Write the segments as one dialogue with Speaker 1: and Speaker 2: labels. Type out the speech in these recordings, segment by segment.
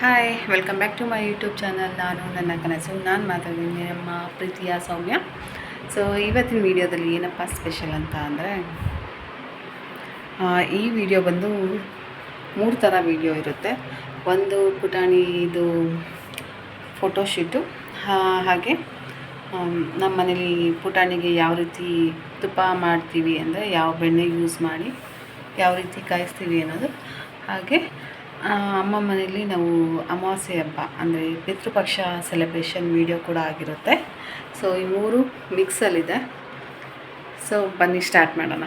Speaker 1: Hi welcome back to my YouTube channel ನಾನು ನನ್ನ ಕನಸು, ನಾನು ಮಾತಾಡಿದ್ದೀನಿ ನಮ್ಮ ಪ್ರೀತಿಯ ಸೌಮ್ಯ. ಸೊ ಇವತ್ತಿನ ವಿಡಿಯೋದಲ್ಲಿ ಏನಪ್ಪ ಸ್ಪೆಷಲ್ ಅಂತ ಅಂದರೆ ಈ ವಿಡಿಯೋ ಬಂದು ಮೂರು ಥರ ವಿಡಿಯೋ ಇರುತ್ತೆ. ಒಂದು ಪುಟಾಣಿ ಇದು ಫೋಟೋಶೂಟು ಹಾಗೆ ನಮ್ಮ ಮನೇಲಿ ಪುಟಾಣಿಗೆ ಯಾವ ರೀತಿ ತುಪ್ಪ ಮಾಡ್ತೀವಿ ಅಂದರೆ ಯಾವ ಬೆಣ್ಣೆ ಯೂಸ್ ಮಾಡಿ, ಯಾವ ರೀತಿ ಕಾಯಿಸ್ತೀವಿ ಅನ್ನೋದು. ಹಾಗೆ ಅಮ್ಮ ಮನೆಯಲ್ಲಿ ನಾವು ಅಮಾವಾಸ್ಯೆ ಹಬ್ಬ, ಅಂದರೆ ಪಿತೃಪಕ್ಷ ಸೆಲೆಬ್ರೇಷನ್ ವಿಡಿಯೋ ಕೂಡ ಆಗಿರುತ್ತೆ. ಸೊ ಈ ಮೂರು ಮಿಕ್ಸಲ್ಲಿದೆ ಸೊ ಬನ್ನಿ ಸ್ಟಾರ್ಟ್ ಮಾಡೋಣ.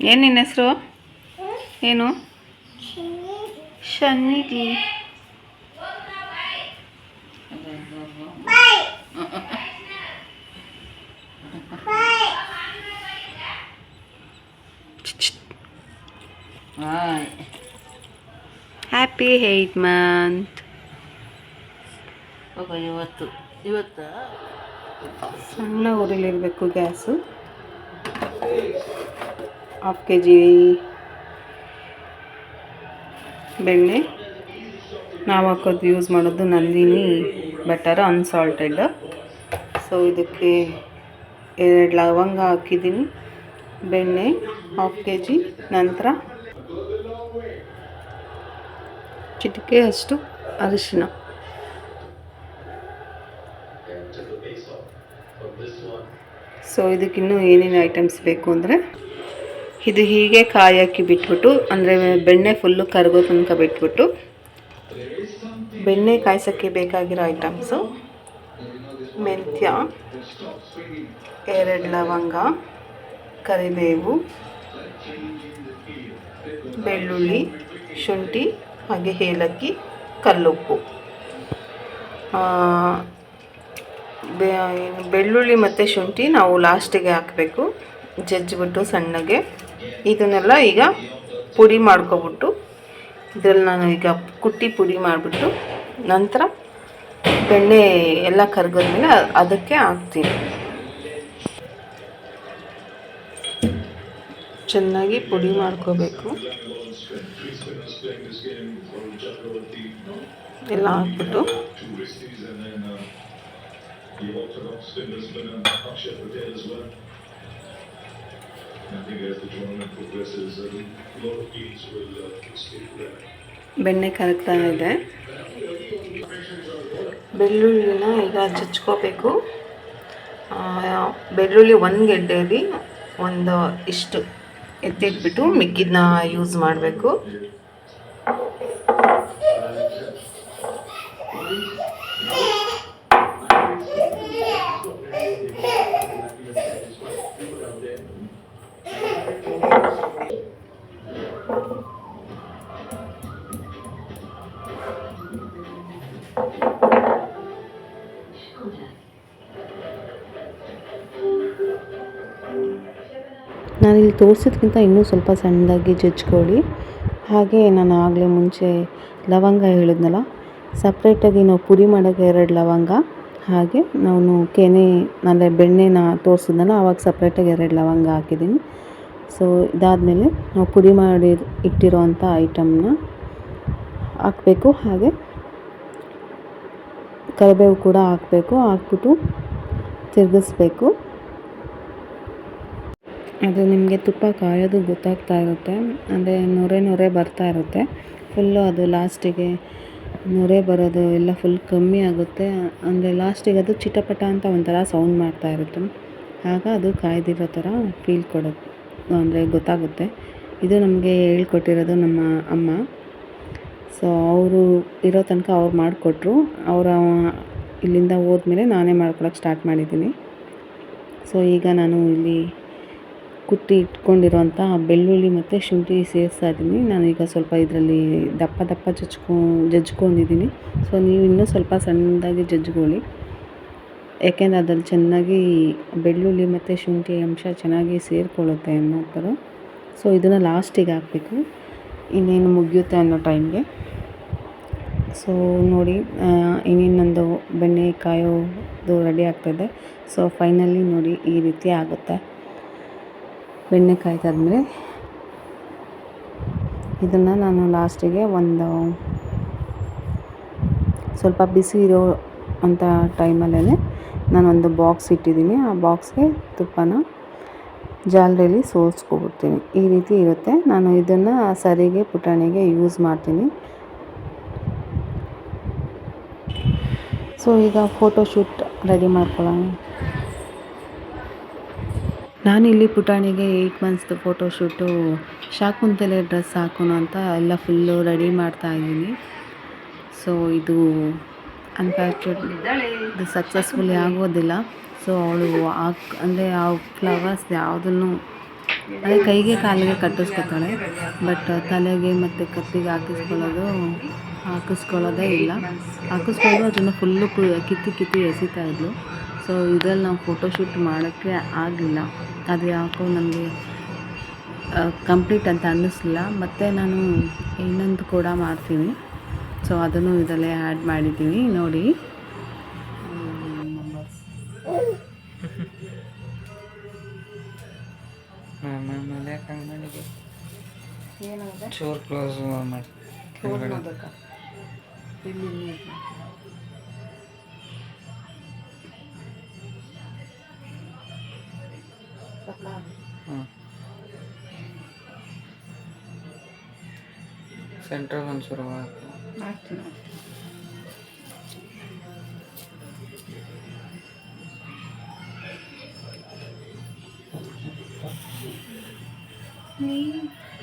Speaker 1: ಏನು ನಿನ್ನ ಹೆಸರು? ಏನು? ಶನಿಗಿ
Speaker 2: ಹಾಯ್
Speaker 1: ಹ್ಯಾಪಿ ಏಯ್ಟ್ ಮಂತ್
Speaker 2: ಪಾಪ ಇವತ್ತು ಇವತ್ತ
Speaker 1: ಸಣ್ಣ ಊರಲ್ಲಿರಬೇಕು ಗ್ಯಾಸು ಹಾಫ್ ಕೆ ಜಿ ಬೆಣ್ಣೆ. ನಾವು ಹಾಕೋದು ಯೂಸ್ ಮಾಡೋದು ನಂದಿನಿ ಬಟರ್ ಅನ್ಸಾಲ್ಟೆಡ್ ಸೊ ಇದಕ್ಕೆ ಎರಡು ಲವಂಗ ಹಾಕಿದ್ದೀನಿ. ಬೆಣ್ಣೆ ಹಾಫ್ ಕೆ ಜಿ ನಂತರ ಚಿಟಿಕೆ ಅಷ್ಟು ಅರಿಶಿನ. ಸೊ ಇದಕ್ಕಿನ್ನೂ ಏನೇನು ಐಟಮ್ಸ್ ಬೇಕು ಅಂದರೆ ಇದು ಹೀಗೆ ಕಾಯಾಕಿ ಬಿಟ್ಬಿಟ್ಟು, ಅಂದರೆ ಬೆಣ್ಣೆ ಫುಲ್ಲು ಕರಗೋ ತನಕ ಬಿಟ್ಬಿಟ್ಟು, ಬೆಣ್ಣೆ ಕಾಯಿಸೋಕ್ಕೆ ಬೇಕಾಗಿರೋ ಐಟಮ್ಸು ಮೆಂತ್ಯ, ಎರಡು ಲವಂಗ, ಕರಿಬೇವು, ಬೆಳ್ಳುಳ್ಳಿ, ಶುಂಠಿ, ಹಾಗೆ ಏಲಕ್ಕಿ, ಕಲ್ಲುಪ್ಪು. ಬೆಳ್ಳುಳ್ಳಿ ಮತ್ತು ಶುಂಠಿ ನಾವು ಲಾಸ್ಟಿಗೆ ಹಾಕಬೇಕು. ಜಜ್ಜಿಬಿಟ್ಟು ಸಣ್ಣಗೆ. ಇದನ್ನೆಲ್ಲ ಈಗ ಪುಡಿ ಮಾಡ್ಕೊಬಿಟ್ಟು, ಇದರಲ್ಲಿ ನಾನು ಈಗ ಕುಟ್ಟಿ ಪುಡಿ ಮಾಡಿಬಿಟ್ಟು, ನಂತರ ಬೆಣ್ಣೆ ಎಲ್ಲ ಕರಗಿದ್ಮೇಲೆ ಅದಕ್ಕೆ ಹಾಕ್ತೀನಿ. ಚೆನ್ನಾಗಿ ಪುಡಿ ಮಾಡ್ಕೋಬೇಕು. ಎಲ್ಲ ಹಾಕ್ಬಿಟ್ಟು. ಬೆಣ್ಣೆ ಕರಗ್ತಾ ಇದೆ. ಬೆಳ್ಳುಳ್ಳಿನ ಈಗ ಚಚ್ಕೋಬೇಕು. ಬೆಳ್ಳುಳ್ಳಿ ಒಂದು ಗೆಡ್ಡೆಯಲ್ಲಿ ಒಂದು ಇಷ್ಟು ಎತ್ತಿಟ್ಬಿಟ್ಟು ಮಿಕ್ಕಿದ್ನ ಯೂಸ್ ಮಾಡಬೇಕು. ನಾನಿಲ್ಲಿ ತೋರಿಸಿದ್ಕಿಂತ ಇನ್ನೂ ಸ್ವಲ್ಪ ಸಣ್ಣದಾಗಿ ಜಜ್ಕೊಳ್ಳಿ. ಹಾಗೆ ನಾನು ಆಗಲೇ ಮುಂಚೆ ಲವಂಗ ಹೇಳಿದ್ನಲ್ಲ ಸಪ್ರೇಟಾಗಿ ನಾವು ಪುರಿ ಮಾಡೋಕ್ಕೆ ಎರಡು ಲವಂಗ, ಹಾಗೆ ನಾನು ಕೆನೆ, ಅಂದರೆ ಬೆಣ್ಣೆನ ತೋರಿಸಿದ್ನಲ್ಲ ಆವಾಗ ಸಪ್ರೇಟಾಗಿ ಎರಡು ಲವಂಗ ಹಾಕಿದ್ದೀನಿ. ಸೊ ಇದಾದಮೇಲೆ ನಾವು ಪುಡಿ ಮಾಡಿ ಇಟ್ಟಿರೋವಂಥ ಐಟಮ್ನ ಹಾಕಬೇಕು. ಹಾಗೆ ಕರಿಬೇವು ಕೂಡ ಹಾಕಬೇಕು, ಹಾಕ್ಬಿಟ್ಟು ತಿರುಗಿಸ್ಬೇಕು. ಅದು ನಿಮಗೆ ತುಪ್ಪ ಕಾಯೋದು ಗೊತ್ತಾಗ್ತಾ ಇರುತ್ತೆ. ಅಂದರೆ ನೊರೆ ನೊರೆ ಬರ್ತಾ ಇರುತ್ತೆ. ಫುಲ್ಲು ಅದು ಲಾಸ್ಟಿಗೆ ನೊರೆ ಬರೋದು ಎಲ್ಲ ಫುಲ್ ಕಮ್ಮಿ ಆಗುತ್ತೆ. ಅಂದರೆ ಲಾಸ್ಟಿಗೆ ಅದು ಚಿಟಪಟ ಅಂತ ಒಂಥರ ಸೌಂಡ್ ಮಾಡ್ತಾ ಇರುತ್ತೆ. ಆಗ ಅದು ಕಾಯ್ದಿರೋ ಥರ ಫೀಲ್ ಕೊಡುತ್ತೆ. ಅಂದರೆ ಗೊತ್ತಾಗುತ್ತೆ. ಇದು ನಮಗೆ ಹೇಳ್ಕೊಟ್ಟಿರೋದು ನಮ್ಮ ಅಮ್ಮ. ಸೊ ಅವರು ಇರೋ ತನಕ ಅವ್ರು ಮಾಡಿಕೊಟ್ರು. ಅವರ ಇಲ್ಲಿಂದ ಹೋದ್ಮೇಲೆ ನಾನೇ ಮಾಡ್ಕೊಳಕ್ಕೆ ಸ್ಟಾರ್ಟ್ ಮಾಡಿದ್ದೀನಿ. ಸೊ ಈಗ ನಾನು ಇಲ್ಲಿ ಕುಟ್ಟಿ ಇಟ್ಕೊಂಡಿರುವಂಥ ಬೆಳ್ಳುಳ್ಳಿ ಮತ್ತು ಶುಂಠಿ ಸೇರಿಸ್ತಾ ಇದ್ದೀನಿ. ನಾನೀಗ ಸ್ವಲ್ಪ ಇದರಲ್ಲಿ ದಪ್ಪ ದಪ್ಪ ಜಜ್ಕೊ, ಜಜ್ಕೊಂಡಿದ್ದೀನಿ. ಸೊ ನೀವು ಇನ್ನೂ ಸ್ವಲ್ಪ ಸಣ್ಣದಾಗಿ ಜಜ್ಕೊಳ್ಳಿ. ಯಾಕೆಂದರೆ ಅದ್ರಲ್ಲಿ ಚೆನ್ನಾಗಿ ಬೆಳ್ಳುಳ್ಳಿ ಮತ್ತು ಶುಂಠಿ ಅಂಶ ಚೆನ್ನಾಗಿ ಸೇರಿಕೊಳ್ಳುತ್ತೆ ಅನ್ನೋ ಥರ. ಸೊ ಇದನ್ನು ಲಾಸ್ಟಿಗೆ ಹಾಕಬೇಕು. ಇನ್ನೇನು ಮುಗಿಯುತ್ತೆ ಅನ್ನೋ ಟೈಮ್ಗೆ ಸೊ ನೋಡಿ ಇನ್ನೇನು ನಂದು ಬೆಣ್ಣೆ ಕಾಯೋದು ರೆಡಿ ಆಗ್ತದೆ ಸೊ ಫೈನಲಿ ನೋಡಿ ಈ ರೀತಿ ಆಗುತ್ತೆ. ಬೆಣ್ಣೆ ಕಾಯ್ದಾದ್ಮೇಲೆ ಇದನ್ನು ನಾನು ಲಾಸ್ಟಿಗೆ ಒಂದು ಸ್ವಲ್ಪ ಬಿಸಿ ಇರೋ ಅಂಥ ಟೈಮಲ್ಲೇ ನಾನೊಂದು ಬಾಕ್ಸ್ ಇಟ್ಟಿದ್ದೀನಿ. ಆ ಬಾಕ್ಸ್ಗೆ ತುಪ್ಪನ ಜಾಲರಿಯಲ್ಲಿ ಸೋಸ್ಕೊಬಿಡ್ತೀನಿ. ಈ ರೀತಿ ಇರುತ್ತೆ. ನಾನು ಇದನ್ನು ಸರಿಗೆ, ಪುಟಾಣಿಗೆ ಯೂಸ್ ಮಾಡ್ತೀನಿ. ಸೊ, ಈಗ ಫೋಟೋಶೂಟ್ ರೆಡಿ ಮಾಡ್ಕೊಳ್ಳೋಣ. ನಾನಿಲ್ಲಿ ಪುಟಾಣಿಗೆ ಏಯ್ಟ್ ಮಂತ್ಸ್ದು ಫೋಟೋಶೂಟು ಶಾಕುಂತಲೆ ಡ್ರೆಸ್ ಹಾಕೋಣ ಅಂತ ಎಲ್ಲ ಫುಲ್ಲು ರೆಡಿ ಮಾಡ್ತಾ ಇದ್ದೀನಿ. ಸೊ ಇದು ಅನ್ಪ್ಯಾಕ್ಟೆಡ್ ಇದು ಸಕ್ಸಸ್ಫುಲಿ ಆಗೋದಿಲ್ಲ. ಸೊ ಅವಳು ಹಾಕ್, ಅಂದರೆ ಆ ಫ್ಲವರ್ಸ್ ಯಾವುದನ್ನು, ಅದೇ ಕೈಗೆ ಕಾಲಿಗೆ ಕಟ್ಟಿಸ್ಕೊತಾಳೆ. ಬಟ್ ತಲೆಗೆ ಮತ್ತು ಕತ್ತಿಗೆ ಹಾಕಿಸ್ಕೊಳ್ಳೋದು, ಹಾಕಿಸ್ಕೊಳ್ಳೋದೇ ಇಲ್ಲ. ಹಾಕಿಸ್ಕೊಳ್ಳೋದು ಅದನ್ನು ಫುಲ್ಲು ಕಿತ್ತು ಕಿತ್ತಿ ಕಿತ್ತಿ ಎಸಿತಾ ಇದ್ಲು. ಸೊ ಇದ್ರಲ್ಲಿ ನಾವು ಫೋಟೋಶೂಟ್ ಮಾಡೋಕ್ಕೆ ಆಗಲಿಲ್ಲ ಅದು ಯಾಕೋ ನನಗೆ ಕಂಪ್ಲೀಟ್ ಅಂತ ಅನ್ನಿಸ್ಲಿಲ್ಲ. ಮತ್ತು ನಾನು ಇನ್ನೊಂದು ಕೂಡ ಮಾಡ್ತೀನಿ. ಸೊ ಅದನ್ನು ಇದರಲ್ಲೇ ಆ್ಯಡ್ ಮಾಡಿದ್ದೀನಿ. ನೋಡಿ.
Speaker 2: ಚೂರು ಕ್ಲೋಸ್ ಮಾಡಿ ಸೆಂಟ್ರಲ್ ಒಂಚೂರು ಹಾಕು.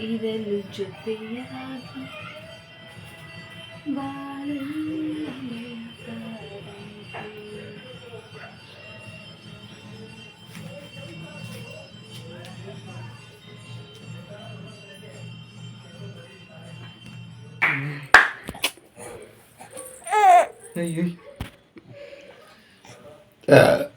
Speaker 1: ಇದರಲ್ಲಿ ಜೊತೆಯಾಗಿ
Speaker 2: ಅಯ್ಯೋ. Yeah.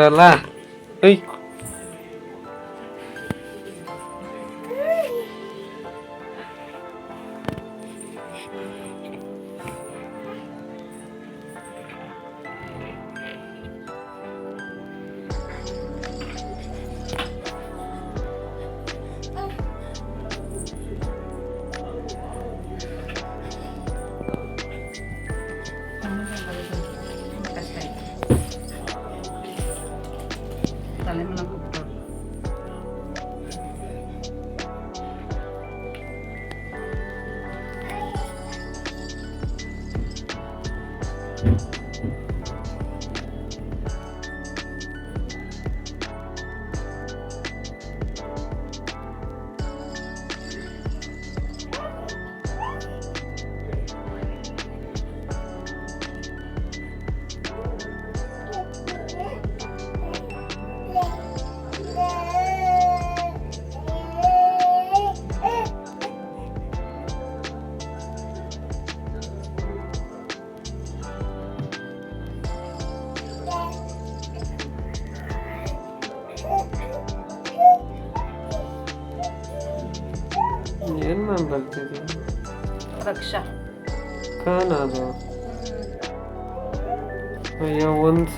Speaker 2: ಮಾಡಕ್ಕೂ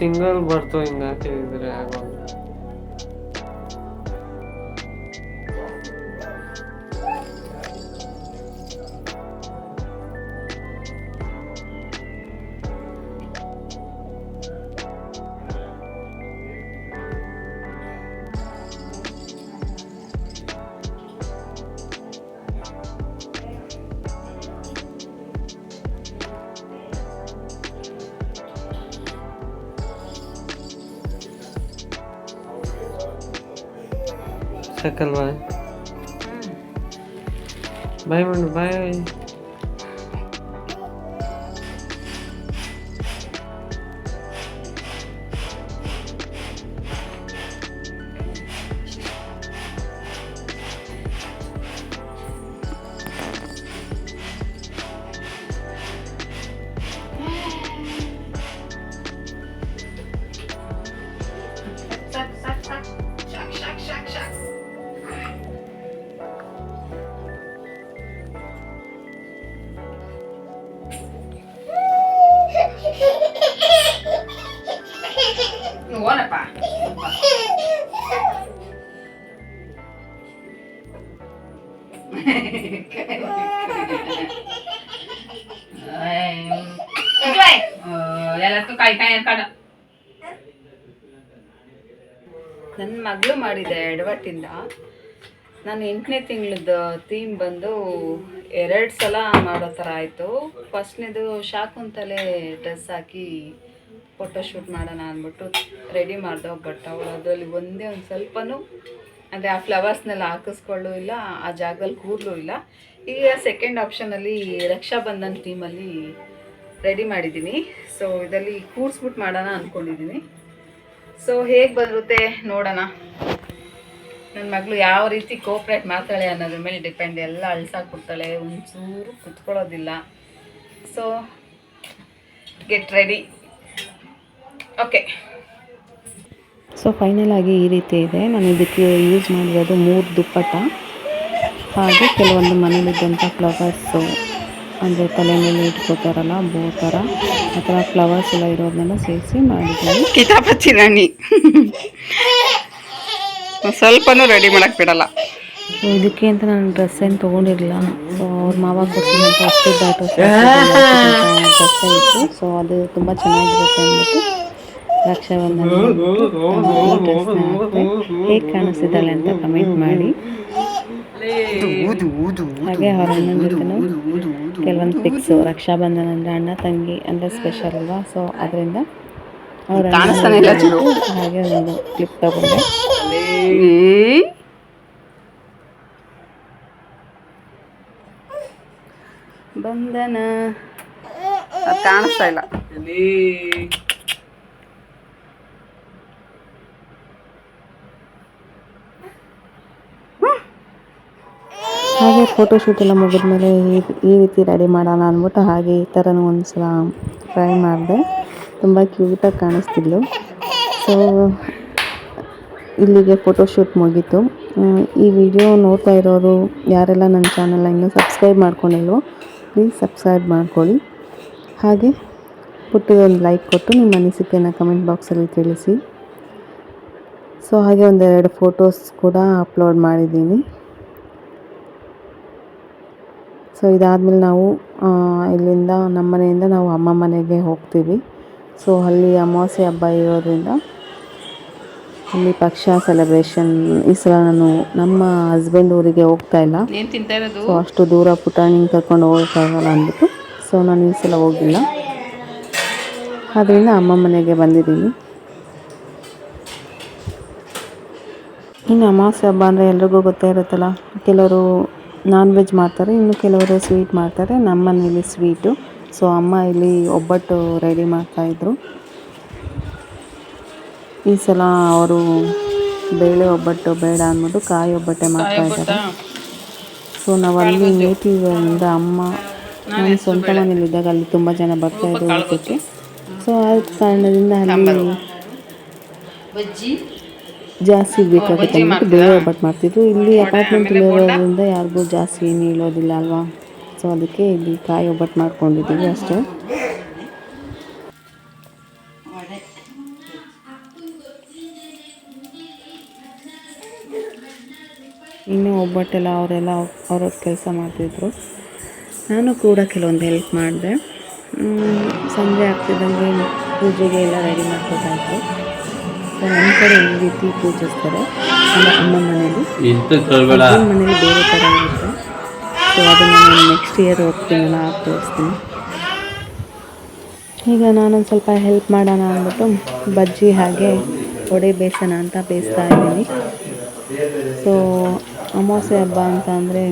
Speaker 2: ಒಂದ್ ಸಿಂಗಲ್ ಬರ್ತು ಹಿಂಗ ಸಾಕಲ್ವಾ ಬಾಯ್ ಮಾಡು ಬಾಯ್
Speaker 3: ಓನಪ್ಪ
Speaker 1: ನನ್ನ ಮಗಳು ಮಾಡಿದೆ ಎಡವಟ್ಟಿಂದ. ನಾನು ಎಂಟನೇ ತಿಂಗಳದ ಥೀಮ್ ಬಂದು ಎರಡು ಸಲ ಮಾಡೋ ಥರ ಆಯಿತು. ಫಸ್ಟ್ನೇದು ಶಾಕುಂತಲೆ ಡ್ರೆಸ್ ಹಾಕಿ ಫೋಟೋ ಶೂಟ್ ಮಾಡೋಣ ಅಂದ್ಬಿಟ್ಟು ರೆಡಿ ಮಾಡ್ದೆ ಬಟ್ ಅವಳು ಅದರಲ್ಲಿ ಒಂದೇ ಒಂದು ಸ್ವಲ್ಪನೂ ಅಂದರೆ ಆ ಫ್ಲವರ್ಸ್ನೆಲ್ಲ ಹಾಕಿಸ್ಕೊಳ್ಳೂ ಇಲ್ಲ, ಆ ಜಾಗದಲ್ಲಿ ಕೂರಲೂ ಇಲ್ಲ. ಈಗ ಸೆಕೆಂಡ್ ಆಪ್ಷನಲ್ಲಿ ರಕ್ಷಾಬಂಧನ್ ಥೀಮಲ್ಲಿ ರೆಡಿ ಮಾಡಿದ್ದೀನಿ. ಸೊ ಇದರಲ್ಲಿ ಕೂರಿಸ್ಬಿಟ್ಟು ಮಾಡೋಣ ಅಂದ್ಕೊಂಡಿದ್ದೀನಿ ಸೊ ಹೇಗೆ ಬರುತ್ತೆ ನೋಡೋಣ. ನನ್ನ ಮಗಳು ಯಾವ ರೀತಿ ಕೋಪ್ರೇಟ್ ಮಾಡ್ತಾಳೆ ಅನ್ನೋದ್ರ ಮೇಲೆ ಡಿಪೆಂಡ್ ಎಲ್ಲ ಅಳ್ಸಾಕ್ಬಿಡ್ತಾಳೆ ಒಂಚೂರು ಕುತ್ಕೊಳ್ಳೋದಿಲ್ಲ. So get ready okay so final ಆಗಿ ಈ ರೀತಿ ಇದೆ. ನಾನು ಇದಕ್ಕೆ ಯೂಸ್ ಮಾಡಿರೋದು ಮೂರು ದುಪ್ಪಟ್ಟ. ಹಾಗೆ ಕೆಲವೊಂದು ಮನೇಲಿದ್ದಂಥ ಫ್ಲವರ್ಸು ಅಂದರೆ ತಲೆ ಮೇಲೆ ಇಟ್ಕೋತಾರಲ್ಲ ಬೋ ಥರ ಆ ಥರ ಫ್ಲವರ್ಸ್ ಎಲ್ಲ ಇರೋದನ್ನೆಲ್ಲ ಸೇರಿಸಿ ಮಾಡಿದ್ದೀನಿ.
Speaker 3: ಕಿತಾಪತಿ ರಾಣಿ. ಸ್ವಲ್ಪನೂ ರೆಡಿ ಮಾಡೋಕ್ಕೆ ಬಿಡಲ್ಲ.
Speaker 1: ಸೊ ಇದಕ್ಕೆ ಅಂತ ನಾನು ಡ್ರೆಸ್ ಏನು ತೊಗೊಂಡಿರಲಿಲ್ಲ. ಸೊ ಅವ್ರ ಮಾವ ಕೊಟ್ಟಿದ್ದಂಥ ಅಷ್ಟು ಡ್ರೆಸ್ ಇತ್ತು. ಸೊ ಅದು ತುಂಬ ಚೆನ್ನಾಗಿರುತ್ತೆ ಅಂದ್ಬಿಟ್ಟು ರಕ್ಷಾಬಂಧನ ಹೇಗೆ ಕಾಣಿಸಿದ್ದಾಳೆ ಅಂತ ಕಮೆಂಟ್ ಮಾಡಿ. ಹಾಗೆ ಅವ್ರ ಕೆಲವೊಂದು ಪಿಕ್ಸು ರಕ್ಷಾಬಂಧನ ಅಂದರೆ ಅಣ್ಣ ತಂಗಿ ಅಂದರೆ ಸ್ಪೆಷಲ್ ಅಲ್ವಾ? ಸೊ ಅದರಿಂದ ಅವ್ರ. ಹಾಗೆ ಒಂದು ಕ್ಲಿಪ್ ತಗೊಂಡೆ. ಬಂಧನ.
Speaker 3: ಕಾಣಿಸ್ತಾ ಇಲ್ಲ
Speaker 1: ಹಾಗೆ ಫೋಟೋಶೂಟ್ ಎಲ್ಲ ಮುಗಿದ್ಮೇಲೆ ಈ ಈ ರೀತಿ ರೆಡಿ ಮಾಡೋಣ ಅಂದ್ಬಿಟ್ಟು ಹಾಗೆ ಈ ಥರನೂ ಒಂದು ಸಲ ಟ್ರೈ ಮಾಡಿದೆ. ತುಂಬ ಕ್ಯೂಟಾಗಿ ಕಾಣಿಸ್ತಿದ್ಲು. ಸೊ ಇಲ್ಲಿಗೆ ಫೋಟೋಶೂಟ್ ಮುಗೀತು. ಈ ವಿಡಿಯೋ ನೋಡ್ತಾ ಇರೋರು ಯಾರೆಲ್ಲ ನನ್ನ ಚಾನಲ್ನ ಇನ್ನೂ ಸಬ್ಸ್ಕ್ರೈಬ್ ಮಾಡ್ಕೊಂಡಿಲ್ವೋ ಪ್ಲೀಸ್ ಸಬ್ಸ್ಕ್ರೈಬ್ ಮಾಡ್ಕೊಳ್ಳಿ. ಹಾಗೆ ಪುಟ್ಟದೊಂದು ಲೈಕ್ ಕೊಟ್ಟು ನಿಮ್ಮ ಅನಿಸಿಕೆಯನ್ನು ಕಮೆಂಟ್ ಬಾಕ್ಸಲ್ಲಿ ತಿಳಿಸಿ. ಸೊ ಹಾಗೆ ಒಂದೆರಡು ಫೋಟೋಸ್ ಕೂಡ ಅಪ್ಲೋಡ್ ಮಾಡಿದ್ದೀನಿ. ಸೊ ಇದಾದಮೇಲೆ ನಾವು ಇಲ್ಲಿಂದ ನಮ್ಮ ಮನೆಯಿಂದ ನಾವು ಅಮ್ಮ ಮನೆಗೆ ಹೋಗ್ತೀವಿ. ಸೊ ಅಲ್ಲಿ ಅಮಾವಾಸ್ಯೆ ಹಬ್ಬ ಇರೋದ್ರಿಂದ ಅಲ್ಲಿ ಪಕ್ಷ ಸೆಲೆಬ್ರೇಷನ್ ಈ ಸಲ ನಾನು ನಮ್ಮ ಹಸ್ಬೆಂಡ್ ಊರಿಗೆ ಹೋಗ್ತಾ ಇಲ್ಲ. ಸೊ ಅಷ್ಟು ದೂರ ಪುಟಾಣಿನ ಕರ್ಕೊಂಡು ಹೋಗೋಕ್ಕಾಗಲ್ಲ ಅಂದ್ಬಿಟ್ಟು. ಸೊ ನಾನು ಈ ಸಲ ಹೋಗಿಲ್ಲ. ಅದರಿಂದ ಅಮ್ಮ ಮನೆಗೆ ಬಂದಿದ್ದೀನಿ. ಇನ್ನು ಅಮಾವಾಸ್ಯೆ ಹಬ್ಬ ಅಂದರೆ ಎಲ್ರಿಗೂ ಗೊತ್ತೇ ಇರುತ್ತಲ್ಲ ಕೆಲವರು ನಾನ್ ವೆಜ್ ಮಾಡ್ತಾರೆ ಇನ್ನು ಕೆಲವರು ಸ್ವೀಟ್ ಮಾಡ್ತಾರೆ. ನಮ್ಮ ಮನೇಲಿ ಸ್ವೀಟು ಸೊ ಅಮ್ಮ ಇಲ್ಲಿ ಒಬ್ಬಟ್ಟು ರೆಡಿ ಮಾಡ್ತಾಯಿದ್ರು ಈ ಸಲ ಅವರು ಬೇಳೆ ಒಬ್ಬಟ್ಟು ಬೇಡ ಅಂದ್ಬಿಟ್ಟು ಕಾಯಿ ಒಬ್ಬಟ್ಟೆ ಮಾಡ್ತಾ ಇದ್ದಾರೆ. ಸೊ ನಾವು ಅಲ್ಲಿ ಇಂದ ಅಮ್ಮ ನಾನು ಸ್ವಂತ ಮನೇಲಿದ್ದಾಗ ಅಲ್ಲಿ ತುಂಬ ಜನ ಬರ್ತಾ ಇದ್ರು ಊಟಕ್ಕೆ ಸೊ ಆ ಕಾರಣದಿಂದ ಅಲ್ಲಿ ಜಾಸ್ತಿ ಬೇಕಾಗುತ್ತೆ ಅಂದ್ಬಿಟ್ಟು ಬೇರೆ ಒಬ್ಬಟ್ಟು ಮಾಡ್ತಿದ್ರು. ಇಲ್ಲಿ ಅಪಾರ್ಟ್ಮೆಂಟ್ ಇರೋದ್ರಿಂದ ಯಾರಿಗೂ ಜಾಸ್ತಿ ಏನು ಹೇಳೋದಿಲ್ಲ ಅಲ್ವಾ? ಸೊ ಅದಕ್ಕೆ ಇಲ್ಲಿ ಕಾಯಿ ಒಬ್ಬಟ್ಟು ಮಾಡ್ಕೊಂಡಿದ್ದೀವಿ ಅಷ್ಟೇ. ಇನ್ನೂ ಒಬ್ಬಟ್ಟೆಲ್ಲ ಅವರೆಲ್ಲ ಅವ್ರವ್ರ ಕೆಲಸ ಮಾಡ್ತಿದ್ರು. ನಾನು ಕೂಡ ಕೆಲವೊಂದು ಹೆಲ್ಪ್ ಮಾಡಿದೆ. ಸಂಜೆ ಆಗ್ತಿದ್ದಂಗೆ ಪೂಜೆಗೆ ಎಲ್ಲ ರೆಡಿ ಮಾಡ್ಕೊತಾಯಿದ್ರು ಸೊ ನಮ್ಮ ಕಡೆ ಈ ರೀತಿ ಪೂಜಿಸ್ತಾರೆ. ನಮ್ಮ ಅಮ್ಮ ಮನೇಲಿ. ಅಜ್ಜನ ಮನೇಲಿ ಬೇರೆ ಥರ ಇರುತ್ತೆ. ಸೊ ಅದನ್ನು ನಾನು ನೆಕ್ಸ್ಟ್ ಇಯರ್ ಹೋಗ್ತೀನಲ್ಲ ಆಗ ತೋರಿಸ್ತೀನಿ. ಈಗ ನಾನೊಂದು ಸ್ವಲ್ಪ ಹೆಲ್ಪ್ ಮಾಡೋಣ ಅಂದ್ಬಿಟ್ಟು ಬಜ್ಜಿ ಹಾಗೆ ಒಡೆ ಬೇಸನ ಅಂತ ಬೇಯಿಸ್ತಾ ಇದ್ದೀನಿ. ಸೊ ಅಮಾವಾಸ್ಯೆ ಹಬ್ಬ ಅಂತ ಅಂದರೆ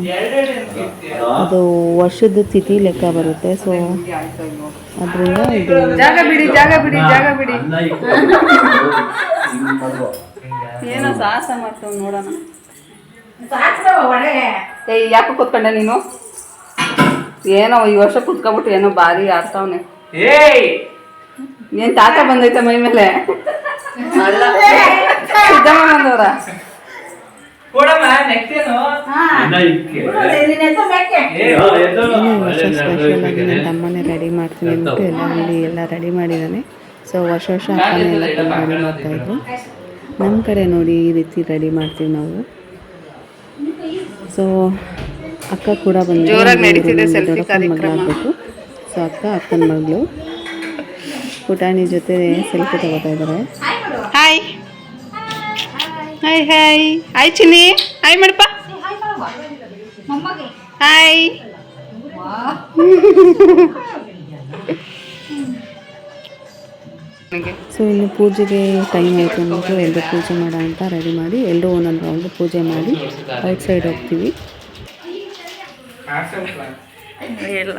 Speaker 1: ಅದು ವರ್ಷದ ತಿಥಿ ಲೆಕ್ಕ ಬರುತ್ತೆ. ಸೊ ಅದರಿಂದ ಇದು
Speaker 3: ಏನೋ ಸಾಹಸ ಮಾಡ್ತಾವ ನೋಡೋಣ. ಏಯ್ ಯಾಕೆ ಕೂತ್ಕೊಂಡೆ ನೀನು? ಏನೋ ಈ ವರ್ಷ ಕುತ್ಕೊಬಿಟ್ಟು ಏನೋ ಭಾರಿ ಆಡ್ತಾವನೆ. ಏನ್ ತಾತ ಬಂದೈತೆ ಮೈ ಮೇಲೆ? ಸಿದ್ದಮ್ಮ ಬಂದವ್ರ
Speaker 1: ಸ್ಪೆಷಲ್ ಆಗಿ ನನ್ನ ತಮ್ಮನೇ ರೆಡಿ ಮಾಡ್ತೀನಿ ಅಂದ್ಬಿಟ್ಟು ಎಲ್ಲ ರೆಡಿ ಮಾಡಿದ್ದಾನೆ ಸೊ ವರ್ಷ ವರ್ಷ ಅಪ್ಪನೇ ಎಲ್ಲ ರೆಡಿ ಮಾಡ್ತಾಯಿದ್ರು ನಮ್ಮ ಕಡೆ ನೋಡಿ ಈ ರೀತಿ ರೆಡಿ ಮಾಡ್ತೀವಿ ನಾವು. ಸೊ ಅಕ್ಕ ಕೂಡ ಬಂದು
Speaker 3: ಜೋರಾಗಿ ನಡೀತಿದೆ selfie
Speaker 1: ಮಗಳಾಗಬೇಕು ಸೊ ಅಕ್ಕ ಅಕ್ಕನ ಮಗಳು. ಪುಟಾಣಿ ಜೊತೆ ಸೆಲ್ಫಿ ತಗೋತಾ ಇದ್ದಾರೆ.
Speaker 3: Hi hi hi hi Chinni. Hi ಮಾಡಪ್ಪ. ಹಾಯ್
Speaker 1: ಸೊ ಇನ್ನು ಪೂಜೆಗೆ ಟೈಮ್ ಆಯಿತು ಅಂದ್ಬಿಟ್ಟು ಎಲ್ಲರೂ ಪೂಜೆ ಮಾಡೋ ಅಂತ ರೆಡಿ ಮಾಡಿ ಎಲ್ಲರೂ ಒಂದೊಂದು ರೌಂಡ್ ಪೂಜೆ ಮಾಡಿ ಔಟ್ ಸೈಡ್ ಹೋಗ್ತೀವಿ.
Speaker 3: ಇಲ್ಲ.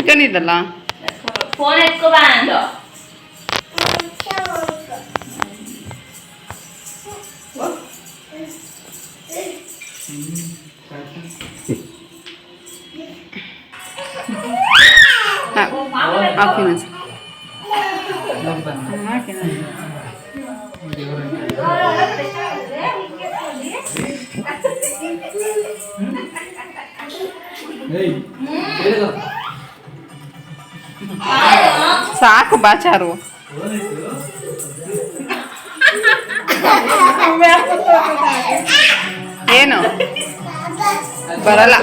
Speaker 3: ಇಟ್ಕೊಂಡಿದ್ದಲ್ಲ
Speaker 4: ಫೋನ್ ಎತ್ಕೊ ಬಾ ಅಂದು
Speaker 3: ಹಾಕ್ತೀನಿ ಸಾಕು ಬಾಚಾರು ಏನು ಬರಲ್ಲ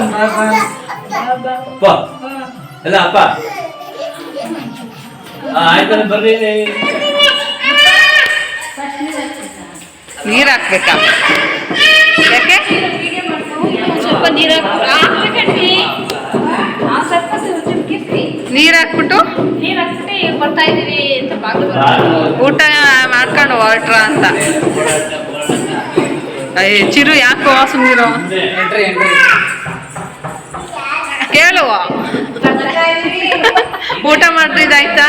Speaker 5: ಅಪ್ಪ ಎಲ್ಲ ಅಪ್ಪ ಆ, ಆಯ್ತಲ್ಲ ಬರ್ರಿ
Speaker 3: ನೀರು ಹಾಕ್ಬೇಕಾ ಯಾಕೆ
Speaker 4: ಸ್ವಲ್ಪ ನೀರು ಹಾಕ್ಬೇಕಂಡ್ರಿ ಸ್ವಲ್ಪ ಚುಮ್ಕಿಸ್ರಿ
Speaker 3: ನೀರು ಹಾಕ್ಬಿಟ್ಟು
Speaker 4: ನೀರು ಹಾಕ್ಬಿಟ್ಟು ಈಗ ಬರ್ತಾ ಇದೀವಿ ಅಂತ ಬಾಗಿಲು
Speaker 3: ಊಟ ಮಾಡ್ಕೊಂಡು ಹೊರಟ್ರ ಅಂತ. ಅಯ್ಯ ಚಿರು ಯಾಕೋ ಸುಮ್ಮನಿರೋ ಕೇಳುವ ಊಟ ಮಾಡಿದಾಯ್ತಾ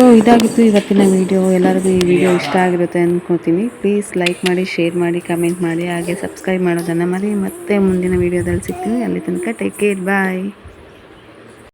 Speaker 1: ಸೊ ಇದಾಗಿತ್ತು ಇವತ್ತಿನ ವಿಡಿಯೋ ಎಲ್ಲರಿಗೂ ಈ ವಿಡಿಯೋ ಇಷ್ಟ ಆಗಿರುತ್ತೆ ಅಂದ್ಕೋತೀನಿ ಪ್ಲೀಸ್ ಲೈಕ್ ಮಾಡಿ ಶೇರ್ ಮಾಡಿ ಕಮೆಂಟ್ ಮಾಡಿ, ಹಾಗೆ ಸಬ್ಸ್ಕ್ರೈಬ್ ಮಾಡೋದನ್ನು ಮರಿ. ಮತ್ತೆ ಮುಂದಿನ ವಿಡಿಯೋದಲ್ಲಿ ಸಿಗ್ತೀನಿ. ಅಲ್ಲಿ ತನಕ ಟೇಕ್ ಕೇರ್ ಬಾಯ್